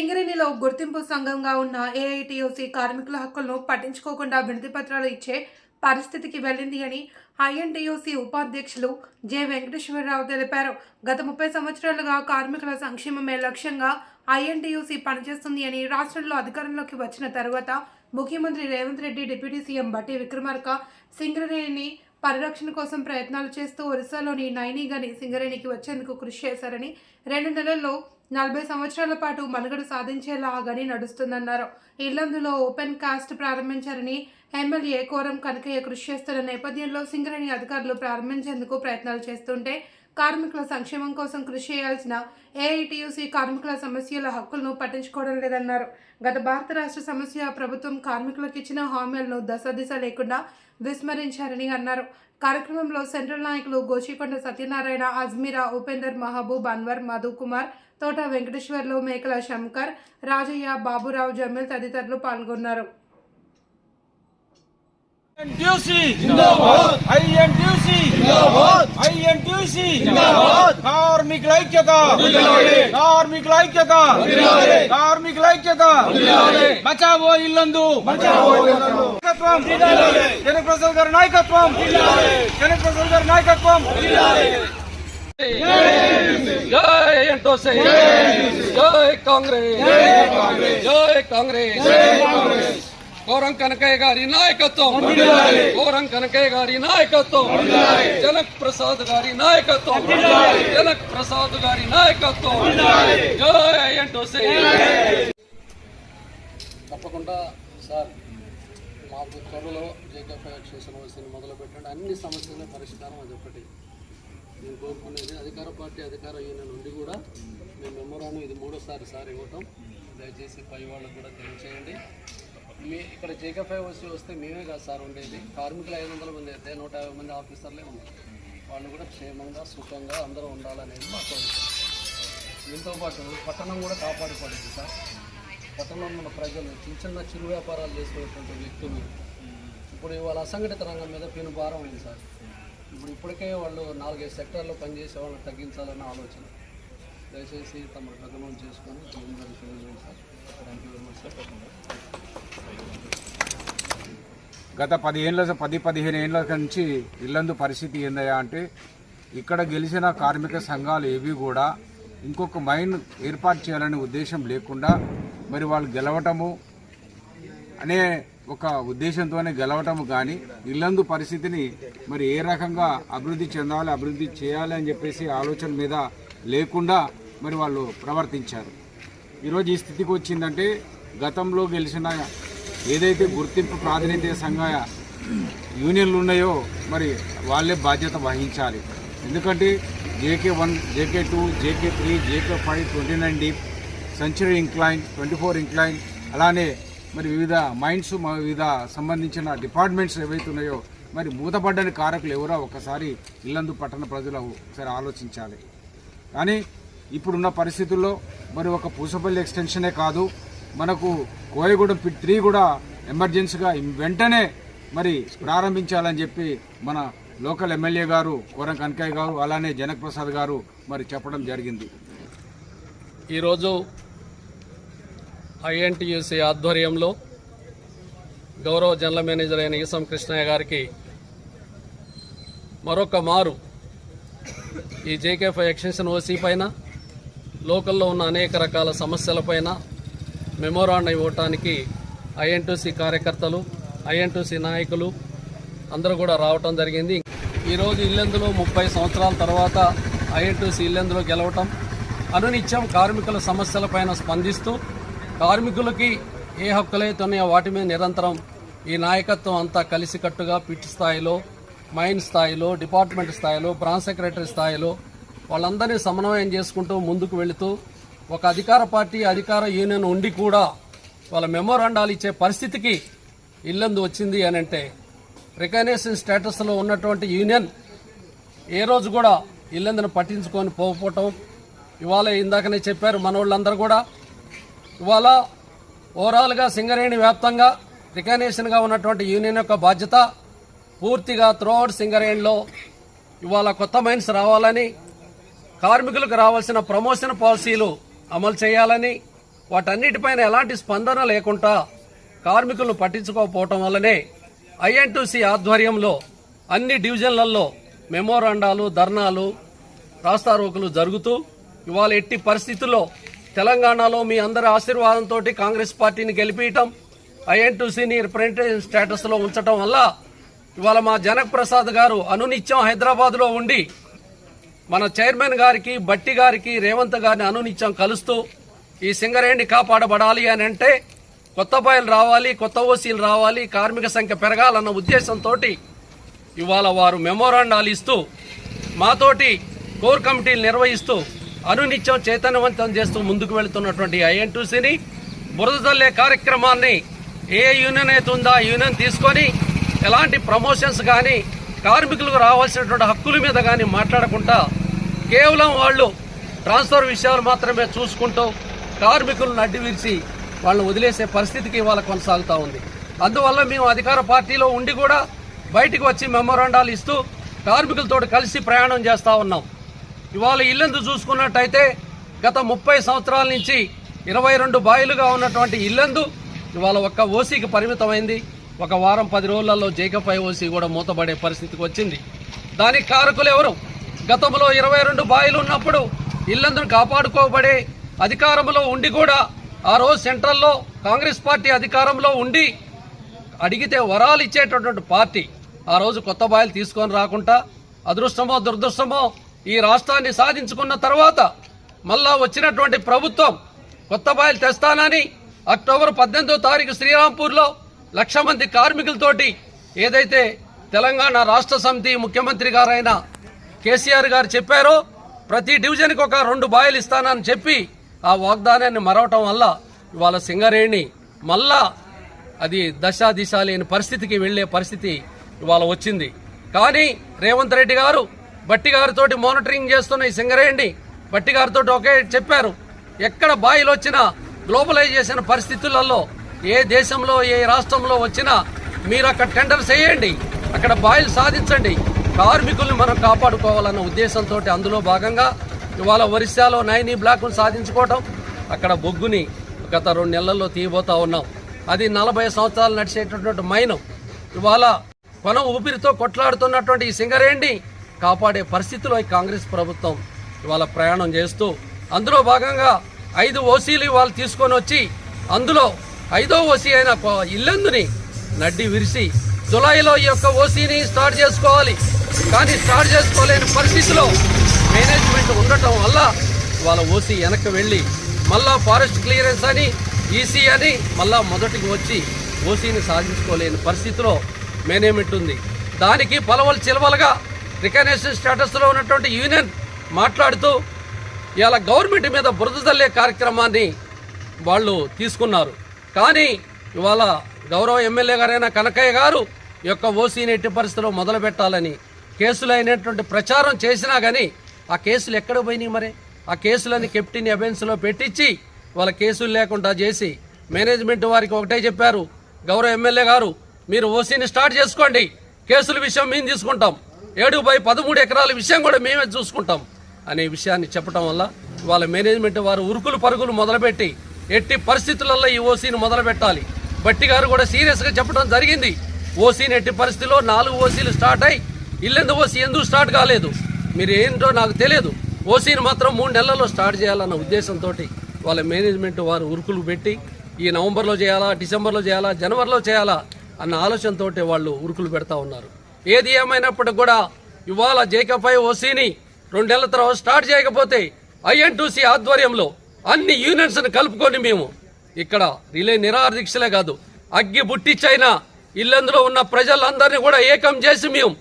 సింగరేణిలో గుర్తింపు సంఘంగా ఉన్న ఏఐటీయూసీ కార్మికుల హక్కులను పట్టించుకోకుండా వినతి పత్రాలు ఇచ్చే పరిస్థితికి వెళ్ళింది అని ఐఎన్టీయూసీ ఉపాధ్యక్షులు జె. వెంకటేశ్వరరావు తెలిపారు. గత ముప్పై సంవత్సరాలుగా కార్మికుల సంక్షేమమే లక్ష్యంగా ఐఎన్టీయూసీ పనిచేస్తుంది అని రాష్ట్రంలో అధికారంలోకి వచ్చిన తర్వాత ముఖ్యమంత్రి రేవంత్ రెడ్డి డిప్యూటీ సీఎం బట్టి విక్రమార్క సింగరేణిని పరిరక్షణ కోసం ప్రయత్నాలు చేస్తూ ఒరిస్సాలోని నైనీగని సింగరేణికి వచ్చేందుకు కృషి చేశారని రెండు నెలల్లో నలభై సంవత్సరాల పాటు మనుగడ సాధించేలా ఆ గని నడుస్తుందన్నారు. ఇర్లందులో ఓపెన్ కాస్ట్ ప్రారంభించారని ఎమ్మెల్యే కోరం కనకయ్య కృషి చేస్తున్న నేపథ్యంలో సింగరేణి అధికారులు ప్రారంభించేందుకు ప్రయత్నాలు చేస్తుంటే కార్మికుల సంక్షేమం కోసం కృషి చేయాల్సిన ఏఐటీయూసీ కార్మికుల సమస్యల హక్కులను పట్టించుకోవడం లేదన్నారు. గత భారత రాష్ట్ర సమస్య ప్రభుత్వం కార్మికులకు ఇచ్చిన హామీలను దశ దిశ లేకుండా విస్మరించారని అన్నారు. కార్యక్రమంలో సెంట్రల్ నాయకులు గోచికొండ సత్యనారాయణ అజ్మీరా ఉపేందర్ మహబూబ్ అన్వర్ మధుకుమార్ తోట వెంకటేశ్వర్లు మేకల శంకర్ రాజయ్య బాబురావు జమీల్ తదితరులు పాల్గొన్నారు. ఐఎన్టీయూసీ జిందాబాద్ ఐఎన్టీయూసీ జిందాబాద్ ఐఎన్టీయూసీ జిందాబాద్ కార్మికుల ఐక్యత కార్మికుల ఐక్యత కార్మికుల ఐక్యత బచావో ఇల్లందు నాయకత్వం జనప్రసాద్ గారి నాయకత్వం జనప్రసాద్ గారి నాయకత్వం జై ఎంటోసే జై కాంగ్రెస్ జై కాంగ్రెస్ కోరం కనకయ్య గారి నాయకత్వం. కోరం కనకయ్య గారి నాయకత్వం. జనక్ ప్రసాద్ గారి నాయకత్వం. జనక్ ప్రసాద్ గారి నాయకత్వం. జై తప్పకుండా సార్ మాకు త్వరలో జేకఫ్ యాక్షన్ సమస్యను మొదలు పెట్టండి. అన్ని సమస్యల పరిష్కారం అది ఒకటి. నేను కోరుకునేది అధికార పార్టీ అధికార యూనియన్ నుండి కూడా మేము మెమోరాను ఇది మూడోసారి సార్ ఇవ్వటం. దయచేసి పై వాళ్ళకు కూడా తెలియచేయండి. మీ ఇక్కడ జేకఫై వచ్చి వస్తే మేమే కాదు సార్ ఉండేది. కార్మికులు ఐదు వందల మంది అయితే నూట యాభై మంది ఆఫీసర్లే ఉన్నారు. వాళ్ళు కూడా క్షేమంగా సుఖంగా అందరూ ఉండాలనేది మా కోరిక. దీంతో పాటు పట్టణం కూడా కాపాడుకోలేదు సార్. పట్టణంలో ఉన్న ప్రజలు చిన్న చిన్న చిరు వ్యాపారాలు చేసుకునేటువంటి వ్యక్తులు. ఇప్పుడు ఇవాళ అసంఘటిత రంగం మీద పెను భారం అయింది సార్. ఇప్పుడు ఇప్పటికే వాళ్ళు నాలుగైదు సెక్టార్లో పనిచేసే వాళ్ళని తగ్గించాలన్న ఆలోచన. దయచేసి తమ గమనం చేసుకొని దీని మీద sir. Thank you very much sir గత పదిహేనుల పది పదిహేను ఏళ్ళ నుంచి ఇల్లందు పరిస్థితి ఏందయ్యా అంటే ఇక్కడ గెలిచిన కార్మిక సంఘాలు ఏవి కూడా ఇంకొక మైన్ ఏర్పాటు చేయాలనే ఉద్దేశం లేకుండా మరి వాళ్ళు గెలవటము అనే ఒక ఉద్దేశంతోనే గెలవటము కానీ ఇల్లందు పరిస్థితిని మరి ఏ రకంగా అభివృద్ధి చెందాలి అభివృద్ధి చేయాలి అని చెప్పేసి ఆలోచన మీద లేకుండా మరి వాళ్ళు ప్రవర్తించారు. ఈరోజు ఈ స్థితికి వచ్చిందంటే గతంలో గెలిచిన ఏదైతే గుర్తింపు ప్రాతినిధ్య సంఘ యూనియన్లు ఉన్నాయో మరి వాళ్ళే బాధ్యత వహించాలి. ఎందుకంటే JK one JK two JK three JK five twenty nine deep century incline twenty four incline అలానే మరి వివిధ మైండ్స్ వివిధ సంబంధించిన డిపార్ట్మెంట్స్ ఏవైతే ఉన్నాయో మరి మూతపడ్డని కారకులు ఎవరో ఒకసారి ఇల్లందు పట్టణ ప్రజలు ఒకసారి ఆలోచించాలి. కానీ ఇప్పుడున్న పరిస్థితుల్లో మరి ఒక పూసపల్లి ఎక్స్టెన్షనే కాదు. మనకు కోయగూడెం పిట్ త్రీ కూడా ఎమర్జెన్సీగా వెంటనే మరి ప్రారంభించాలని చెప్పి మన లోకల్ ఎమ్మెల్యే గారు కోరం కనకయ్య గారు అలానే జనక్ ప్రసాద్ గారు మరి చెప్పడం జరిగింది. ఈరోజు ఐఎన్టీయూసీ ఆధ్వర్యంలో గౌరవ జనరల్ మేనేజర్ అయిన ఈసం కృష్ణయ్య గారికి మరొక మారు ఈ జేకేఫై ఎక్స్టెన్షన్ ఓసీ పైన లోకల్లో ఉన్న అనేక రకాల సమస్యలపైన మెమోరాండం ఇవ్వటానికి ఐఎన్టీసీ కార్యకర్తలు ఐఎన్టీసీ నాయకులు అందరూ కూడా రావటం జరిగింది. ఈరోజు ఇల్లెందులో ముప్పై సంవత్సరాల తర్వాత ఐఎన్టీసీ ఇల్లెందులో గెలవటం అనునిత్యం కార్మికుల సమస్యలపైన స్పందిస్తూ కార్మికులకి ఏ హక్కులైతే ఉన్నాయో వాటి మీద నిరంతరం ఈ నాయకత్వం అంతా కలిసికట్టుగా పిట్ స్థాయిలో మైన్ స్థాయిలో డిపార్ట్మెంట్ స్థాయిలో బ్రాంచ్ సెక్రటరీ స్థాయిలో వాళ్ళందరినీ సమన్వయం చేసుకుంటూ ముందుకు వెళుతూ ఒక అధికార పార్టీ అధికార యూనియన్ ఉండి కూడా వాళ్ళ మెమోరాండాలు ఇచ్చే పరిస్థితికి ఇల్లందు వచ్చింది అని అంటే రికగ్నేషన్ స్టేటస్లో ఉన్నటువంటి యూనియన్ ఏ రోజు కూడా ఇల్లందును పట్టించుకొని పోకపోవటం. ఇవాళ ఇందాకనే చెప్పారు మనోళ్ళందరూ కూడా. ఇవాళ ఓవరాల్గా సింగరేణి వ్యాప్తంగా రికగ్నేషన్గా ఉన్నటువంటి యూనియన్ యొక్క బాధ్యత పూర్తిగా త్రూఅవుట్ సింగరేణిలో ఇవాళ కొత్త మైన్స్ రావాలని కార్మికులకు రావాల్సిన ప్రమోషన్ పాలసీలు అమలు చేయాలని వాటన్నిటిపైన ఎలాంటి స్పందన లేకుండా కార్మికులను పట్టించుకోకపోవటం వల్లనే ఐఎన్టీసీ ఆధ్వర్యంలో అన్ని డివిజన్లలో మెమోరాండాలు ధర్నాలు రాస్తారోకులు జరుగుతూ ఇవాళ ఎట్టి పరిస్థితుల్లో తెలంగాణలో మీ అందరి ఆశీర్వాదంతో కాంగ్రెస్ పార్టీని గెలిపించటం ఐఎన్టీసీని రిప్రజెంటేషన్ స్టేటస్లో ఉంచటం వల్ల ఇవాళ మా జనక్ ప్రసాద్ గారు అనునిత్యం హైదరాబాద్లో ఉండి మన చైర్మన్ గారికి బట్టి గారికి రేవంత్ గారిని అనునిత్యం కలుస్తూ ఈ సింగరేణి కాపాడబడాలి అని అంటే కొత్త బాయలు రావాలి కొత్త ఓసీలు రావాలి కార్మిక సంఖ్య పెరగాలన్న ఉద్దేశంతో ఇవాళ వారు మెమోరాండాలు ఇస్తూ మాతోటి కోర్ కమిటీలు నిర్వహిస్తూ అనునిత్యం చైతన్యవంతం చేస్తూ ముందుకు వెళుతున్నటువంటి ఐఎన్టీసీని బురదల్లే కార్యక్రమాన్ని ఏ యూనియన్ అయితే ఉందో ఆ యూనియన్ తీసుకొని ఎలాంటి ప్రమోషన్స్ కానీ కార్మికులకు రావాల్సినటువంటి హక్కుల మీద కానీ మాట్లాడకుండా కేవలం వాళ్ళు ట్రాన్స్ఫర్ విషయాలు మాత్రమే చూసుకుంటూ కార్మికులను అడ్డు విరిచి వాళ్ళని వదిలేసే పరిస్థితికి ఇవాళ కొనసాగుతూ ఉంది. అందువల్ల మేము అధికార పార్టీలో ఉండి కూడా బయటికి వచ్చి మెమోరాండాలు ఇస్తూ కార్మికులతో కలిసి ప్రయాణం చేస్తూ ఉన్నాం. ఇవాళ ఇల్లందు చూసుకున్నట్టయితే గత ముప్పై సంవత్సరాల నుంచి ఇరవై రెండు బాయిలుగా ఉన్నటువంటి ఇల్లందు ఇవాళ ఒక్క ఓసీకి పరిమితమైంది. ఒక వారం పది రోజులలో జేకపై ఓసీ కూడా మూతపడే పరిస్థితికి వచ్చింది. దానికి కారకులు ఎవరు? గతంలో ఇరవై రెండు బాయిలు ఉన్నప్పుడు ఇల్లందును కాపాడుకోబడే అధికారంలో ఉండి కూడా ఆ రోజు సెంట్రల్లో కాంగ్రెస్ పార్టీ అధికారంలో ఉండి అడిగితే వరాలు ఇచ్చేటటువంటి పార్టీ ఆ రోజు కొత్త బాయిలు తీసుకొని రాకుండా అదృష్టమో దురదృష్టమో ఈ రాష్ట్రాన్ని సాధించుకున్న తర్వాత మళ్ళా వచ్చినటువంటి ప్రభుత్వం కొత్త బాయిలు తెస్తానని అక్టోబర్ పద్దెనిమిదో తారీఖు శ్రీరాంపూర్లో లక్ష మంది కార్మికులతోటి ఏదైతే తెలంగాణ రాష్ట్ర సమితి ముఖ్యమంత్రి గారైన కేసీఆర్ గారు చెప్పారో ప్రతి డివిజన్కి ఒక రెండు బాయిలు ఇస్తానని చెప్పి ఆ వాగ్దానాన్ని మరవటం వల్ల ఇవాళ సింగరేణి మళ్ళా అది దశ దిశ లేని పరిస్థితికి వెళ్ళే పరిస్థితి ఇవాళ వచ్చింది. కానీ రేవంత్ రెడ్డి గారు బట్టి గారితో మానిటరింగ్ చేస్తున్న ఈ సింగరేణి బట్టి గారితో ఒకే చెప్పారు ఎక్కడ బాయిలు వచ్చినా గ్లోబలైజేషన్ పరిస్థితులలో ఏ దేశంలో ఏ రాష్ట్రంలో వచ్చినా మీరు అక్కడ టెండర్స్ వేయండి అక్కడ బాయిలు సాధించండి. కార్మికుల్ని మనం కాపాడుకోవాలన్న ఉద్దేశంతో అందులో భాగంగా ఇవాళ ఒరిస్సాలో నైనీ బ్లాక్ను సాధించుకోవటం అక్కడ బొగ్గుని గత రెండు నెలల్లో తీయబోతా ఉన్నాం. అది నలభై సంవత్సరాలు నడిచేటటువంటి మైనం. ఇవాళ కొన ఊపిరితో కొట్లాడుతున్నటువంటి ఈ సింగరేణిని కాపాడే పరిస్థితిలో ఈ కాంగ్రెస్ ప్రభుత్వం ఇవాళ ప్రయాణం చేస్తూ అందులో భాగంగా ఐదు ఓసీలు ఇవాళ తీసుకొని వచ్చి అందులో ఐదో ఓసీ అయిన ఇల్లందుని నడ్డి విరిసి జులైలో ఈ యొక్క ఓసీని స్టార్ట్ చేసుకోవాలి. కానీ స్టార్ట్ చేసుకోలేని పరిస్థితిలో మేనేజ్మెంట్ ఉండటం వల్ల వాళ్ళ ఓసీ వెనక్కి వెళ్ళి మళ్ళా ఫారెస్ట్ క్లియరెన్స్ అని ఈసీ అని మళ్ళా మొదటికి వచ్చి ఓసీని సాధించుకోలేని పరిస్థితిలో మేనేజ్మెంట్ ఉంది. దానికి పలవలు చిలవలుగా రికగ్నేషన్ స్టేటస్లో ఉన్నటువంటి యూనియన్ మాట్లాడుతూ ఇలా గవర్నమెంట్ మీద బురద కార్యక్రమాన్ని వాళ్ళు తీసుకున్నారు. కానీ ఇవాళ గౌరవ ఎమ్మెల్యే గారైన కనకయ్య గారు యొక్క ఓసీని ఎట్టి పరిస్థితిలో మొదలు పెట్టాలని కేసులు అయినటువంటి ప్రచారం చేసినా కానీ ఆ కేసులు ఎక్కడ పోయినాయి మరి? ఆ కేసులని కెప్టెన్ అబెన్స్లో పెట్టించి వాళ్ళ కేసులు లేకుండా చేసి మేనేజ్మెంట్ వారికి ఒకటే చెప్పారు. గౌరవ ఎమ్మెల్యే గారు మీరు ఓసీని స్టార్ట్ చేసుకోండి. కేసుల విషయం మేము తీసుకుంటాం. ఏడు బై పదమూడు ఎకరాల విషయం కూడా మేమే చూసుకుంటాం అనే విషయాన్ని చెప్పడం వల్ల వాళ్ళ మేనేజ్మెంట్ వారు ఉరుకులు పరుగులు మొదలుపెట్టి ఎట్టి పరిస్థితులలో ఈ ఓసీని మొదలుపెట్టాలి. బట్టి గారు కూడా సీరియస్గా చెప్పడం జరిగింది. ఓసీని ఎట్టి పరిస్థితిలో నాలుగు ఓసీలు స్టార్ట్ అయి ఇల్లెందు ఓసీ ఎందుకు స్టార్ట్ కాలేదు? మీరు ఏంటో నాకు తెలియదు. ఓసీని మాత్రం మూడు నెలల్లో స్టార్ట్ చేయాలన్న ఉద్దేశంతో వాళ్ళ మేనేజ్మెంట్ వారు ఉరుకులు పెట్టి ఈ నవంబర్లో చేయాలా డిసెంబర్లో చేయాలా జనవరిలో చేయాలా అన్న ఆలోచనతో వాళ్ళు ఉరుకులు పెడతా ఉన్నారు. ఏది ఏమైనప్పటికి కూడా ఇవాళ జేకపై ఓసీని రెండేళ్ళ తర్వాత స్టార్ట్ చేయకపోతే ఐఎన్టీసీ ఆధ్వర్యంలో అన్ని యూనియన్స్ని కలుపుకొని మేము ఇక్కడ రిలే నిరాదీక్షలే కాదు అగ్గి బుట్టిచ్చైనా ఇల్లందులో ఉన్న ప్రజలందరినీ కూడా ఏకం చేసి మేము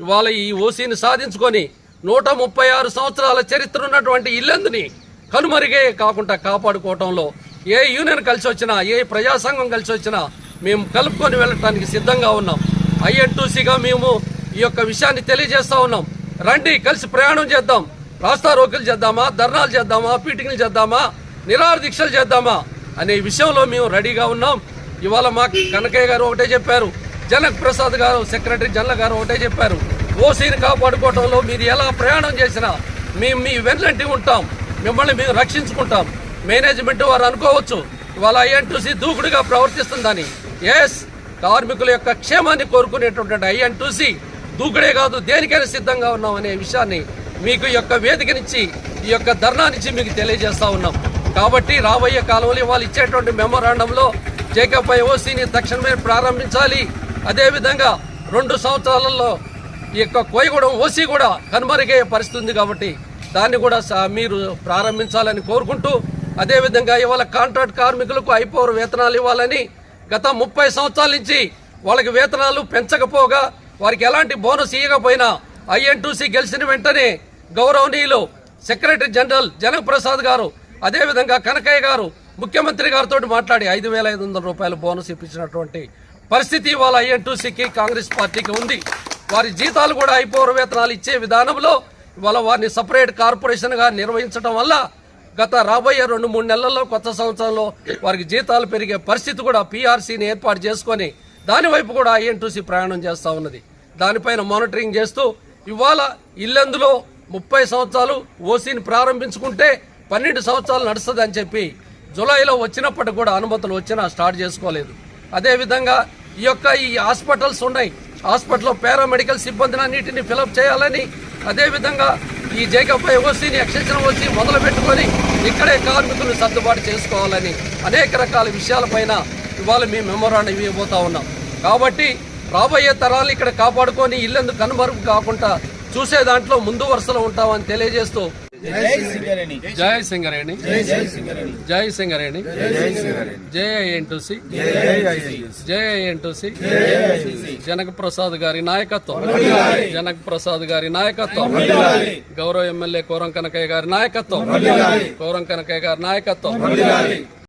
ఇవాళ ఈ ఓసీని సాధించుకొని నూట ముప్పై ఆరు సంవత్సరాల చరిత్ర ఉన్నటువంటి ఇల్లందుని కనుమరుగే కాకుండా కాపాడుకోవటంలో ఏ యూనియన్ కలిసి వచ్చినా ఏ ప్రజాసంఘం కలిసి వచ్చినా మేము కలుపుకొని వెళ్ళటానికి సిద్ధంగా ఉన్నాం. ఐఎన్టూసీగా మేము ఈ యొక్క విషయాన్ని తెలియజేస్తూ ఉన్నాం. రండి కలిసి ప్రయాణం చేద్దాం. రాస్తా రోకులు చేద్దామా? ధర్నాలు చేద్దామా? పీటింగ్లు చేద్దామా? నిరాహార దీక్షలు చేద్దామా? అనే విషయంలో మేము రెడీగా ఉన్నాం. ఇవాళ మా కనకయ్య గారు ఒకటే చెప్పారు. జనక్ ప్రసాద్ గారు సెక్రటరీ జనరల్ గారు ఒకటే చెప్పారు ఓసీని కాపాడుకోవటంలో మీరు ఎలా ప్రయాణం చేసినా మేము మీ వెన్నంటి ఉంటాం మిమ్మల్ని మేము రక్షించుకుంటాం. మేనేజ్మెంట్ వారు అనుకోవచ్చు ఇవాళ ఐఎన్టీసీ దూకుడుగా ప్రవర్తిస్తుందని. ఎస్ కార్మికుల యొక్క క్షేమాన్ని కోరుకునేటువంటి ఐఎన్టీసీ దూకుడే కాదు దేనికైనా సిద్ధంగా ఉన్నాం అనే విషయాన్ని మీకు యొక్క వేదిక నుంచి ఈ యొక్క ధర్నా నుంచి మీకు తెలియజేస్తా ఉన్నాం. కాబట్టి రాబోయే కాలంలో వాళ్ళు ఇచ్చేటువంటి మెమోరాండంలో జేకప్ ఓసీని తక్షణమే ప్రారంభించాలి. అదేవిధంగా రెండు సంవత్సరాలలో ఈ యొక్క కోయగూడెం ఓసీ కూడా కనుమరుగే పరిస్థితి ఉంది కాబట్టి దాన్ని కూడా మీరు ప్రారంభించాలని కోరుకుంటూ అదేవిధంగా ఇవాళ కాంట్రాక్ట్ కార్మికులకు అయిపోరు వేతనాలు ఇవ్వాలని గత ముప్పై సంవత్సరాల నుంచి వాళ్ళకి వేతనాలు పెంచకపోగా వారికి ఎలాంటి బోనస్ ఇవ్వకపోయినా ఐఎన్టీసీ గెలిచిన వెంటనే గౌరవనీయులు సెక్రటరీ జనరల్ జనకప్రసాద్ గారు అదేవిధంగా కనకయ్య గారు ముఖ్యమంత్రి గారితో మాట్లాడి ఐదు వేల ఐదు వందల రూపాయల బోనస్ ఇప్పించినటువంటి పరిస్థితి ఇవాళ ఐఎన్టీసీకి కాంగ్రెస్ పార్టీకి ఉంది. వారి జీతాలు కూడా అయిపోరు వేతనాలు ఇచ్చే విధానంలో ఇవాళ వారిని సపరేట్ కార్పొరేషన్గా నిర్వహించడం వల్ల గత రాబోయే రెండు మూడు నెలల్లో కొత్త సంవత్సరంలో వారికి జీతాలు పెరిగే పరిస్థితి కూడా పీఆర్సీని ఏర్పాటు చేసుకొని దాని వైపు కూడా ఐఎన్టీసీ ప్రయాణం చేస్తూ ఉన్నది. దానిపైన మానిటరింగ్ చేస్తూ ఇవాళ ఇల్లెందులో ముప్పై సంవత్సరాలు ఓసీని ప్రారంభించుకుంటే పన్నెండు సంవత్సరాలు నడుస్తుంది అని చెప్పి జూలైలో వచ్చినప్పటికి కూడా అనుమతులు వచ్చినా స్టార్ట్ చేసుకోలేదు. అదేవిధంగా ఈ యొక్క ఈ హాస్పిటల్స్ ఉన్నాయి. హాస్పిటల్లో పారామెడికల్ సిబ్బందిని అన్నింటిని ఫిలప్ చేయాలని అదేవిధంగా ఈ జేకప్ ఓసీని ఎక్స్టెన్షన్ ఓసీ మొదలు పెట్టుకొని ఇక్కడే కార్మికులు సర్దుబాటు చేసుకోవాలని అనేక రకాల విషయాలపైన ఇవాళ మీ మెమోరాండం ఇవ్వబోతా ఉన్నాం. కాబట్టి రాబోయే తరాలు ఇక్కడ కాపాడుకొని ఇల్లెందుకు కనుమరుగు కాకుండా చూసే దాంట్లో ముందు వరుసలో ఉంటామని తెలియజేస్తూ జై సింగరేణి. జై సింగరేణి. జై ఐఎన్టీసీ. జై ఐఎన్టీసీ. జనక్ ప్రసాద్ గారి నాయకత్వం. జనక్ ప్రసాద్ గారి నాయకత్వం. గౌరవ ఎమ్మెల్యే కోరం కనకయ్య గారి నాయకత్వం. కోరం కనకయ్య గారి నాయకత్వం.